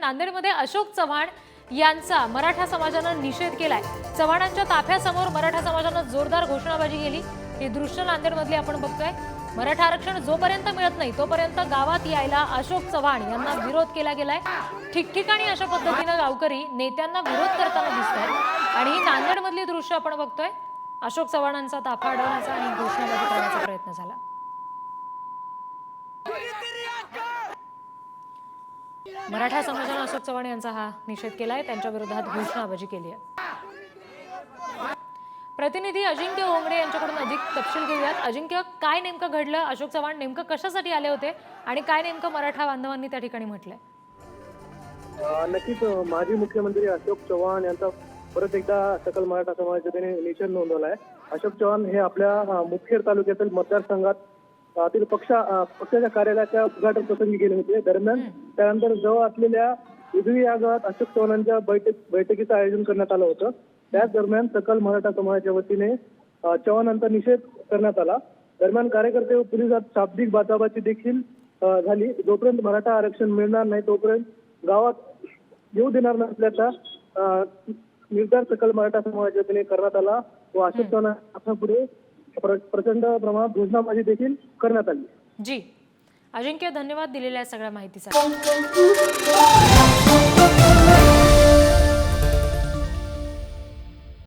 नांदेडमध्ये अशोक चव्हाण यांचा मराठा समाजानं निषेध केलाय. चव्हाणांच्या ताफ्यासमोर मराठा समाजानं जोरदार घोषणाबाजी केली. हे दृश्य नांदेडमधले आपण बघतोय. मराठा आरक्षण जोपर्यंत मिळत नाही तोपर्यंत गावात यायला अशोक चव्हाण यांना विरोध केला गेलाय. ठिकठिकाणी अशा पद्धतीनं गावकरी नेत्यांना विरोध करताना दिसत आहेत आणि ही नांदेडमधली दृश्य आपण बघतोय. अशोक चव्हाणांचा ताफा अडवण्याचा आणि घोषणाबाजी करण्याचा प्रयत्न झाला. मराठा समाजानं अशोक चव्हाण यांचा हा निषेध केलाय. त्यांच्या विरोधात घोषणाबाजी केली आहे प्रतिनिधी अजिंक्य ओंगडे यांच्याकडून अधिक तपशील घेऊयात. अजिंक्य काय नेमकं घडलं? अशोक चव्हाण नेमकं कशासाठी आले होते? आणि काय नेमकं मराठा बांधवांनी त्या ठिकाणी म्हटलंय? नक्कीच माजी मुख्यमंत्री अशोक चव्हाण यांचा परत एकदा सकल मराठा समाजाने निषेध नोंदवला आहे अशोक चव्हाण हे आपल्या मुखेड तालुक्यातील मतदारसंघात तील पक्ष पक्षाच्या कार्यालयाच्या उद्घाटन प्रसंगी गेले होते. दरम्यान त्यानंतर जवळ असलेल्या उजवी या गावात अशोक चव्हाणांच्या बैठक बैठकीचं आयोजन करण्यात आलं होतं. त्याच दरम्यान सकल मराठा समाजाच्या वतीने चव्हाणांचा निषेध करण्यात आला. दरम्यान कार्यकर्ते व पोलिसात शाब्दिक बाचाबाची देखील झाली. जोपर्यंत मराठा आरक्षण मिळणार नाही तोपर्यंत गावात येऊ देणार नसल्याचा निर्धार सकल मराठा समाजाच्या वतीने करण्यात आला व अशोक चव्हाण पुढे प्रचंड प्रमाणात घोषणाबाजी देखील करण्यात आली. जी. अजिंक्य धन्यवाद दिलेल्या सगळ्या माहितीसाठी.